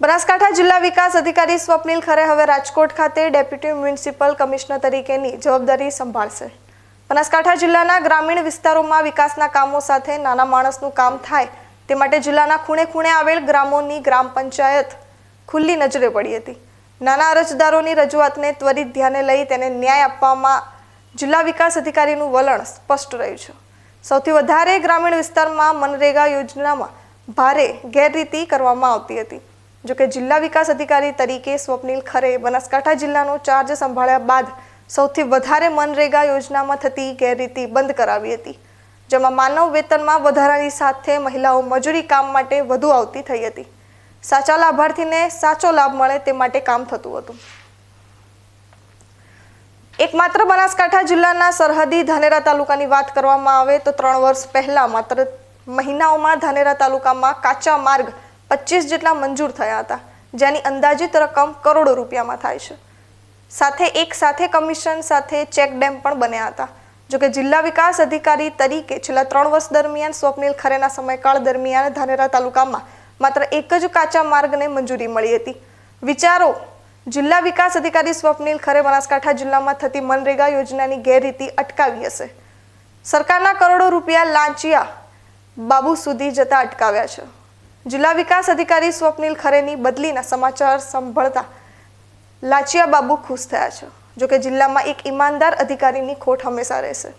બનાસકાંઠા જિલ્લા વિકાસ અધિકારી સ્વપ્નિલ ખરે હવે રાજકોટ ખાતે ડેપ્યુટી મ્યુનિસિપલ કમિશનર તરીકેની જવાબદારી સંભાળશે. બનાસકાંઠા જિલ્લાના ગ્રામીણ વિસ્તારોમાં વિકાસના કામો સાથે નાના માણસનું કામ થાય તે માટે જિલ્લાના ખૂણે ખૂણે આવેલ ગ્રામોની ગ્રામ પંચાયત ખુલ્લી નજરે પડી હતી. નાના અરજદારોની રજૂઆતને ત્વરિત ધ્યાને લઈ તેને ન્યાય આપવામાં જિલ્લા વિકાસ અધિકારીનું વલણ સ્પષ્ટ રહ્યું છે. સૌથી વધારે ગ્રામીણ વિસ્તારમાં મનરેગા યોજનામાં ભારે ગેરરીતિ કરવામાં આવતી હતી. જોકે જિલ્લા વિકાસ અધિકારી તરીકે સ્વપ્નિલ ખરે બનાસકાંઠા જિલ્લાનો ચાર્જ સંભાળ્યા બાદ સૌથી વધારે મનરેગા યોજનામાં થતી ગેરરીતિ બંધ કરાવી હતી, જેમાં માનવ વેતનમાં વધારાની સાથે મહિલાઓ મજૂરી કામ માટે વધુ આવતી થઈ હતી. સાચા લાભાર્થીને સાચો લાભ મળે તે માટે કામ થતું હતું. એકમાત્ર બનાસકાંઠા જિલ્લાના સરહદી ધાનેરા તાલુકાની વાત કરવામાં આવે તો ત્રણ વર્ષ પહેલા માત્ર મહિનાઓમાં ધાનેરા તાલુકામાં કાચા માર્ગ પચીસ જેટલા મંજૂર થયા હતા, જેની અંદાજિત રકમ કરોડો રૂપિયામાં થાય છે. સાથે એક સાથે કમિશન સાથે ચેક ડેમ પણ બન્યા હતા. જોકે જિલ્લા વિકાસ અધિકારી તરીકે છેલ્લા ત્રણ વર્ષ દરમિયાન સ્વપ્નિલ ખરેના સમયકાળ દરમિયાન ધાનેરા તાલુકામાં માત્ર એક જ કાચા માર્ગને મંજૂરી મળી હતી. વિચારો, જિલ્લા વિકાસ અધિકારી સ્વપ્નિલ ખરે બનાસકાંઠા જિલ્લામાં થતી મનરેગા યોજનાની ગેરરીતિ અટકાવી હશે. સરકારના કરોડો રૂપિયા લાંચિયા બાબુ સુધી જતા અટકાવ્યા છે. જિલ્લા વિકાસ અધિકારી સ્વપ્નિલ ખરેની બદલીના સમાચાર સંભળતા લાચિયા બાબુ ખુશ થયા છે. જોકે જિલ્લામાં એક ઈમાનદાર અધિકારીની ખોટ હંમેશા રહેશે.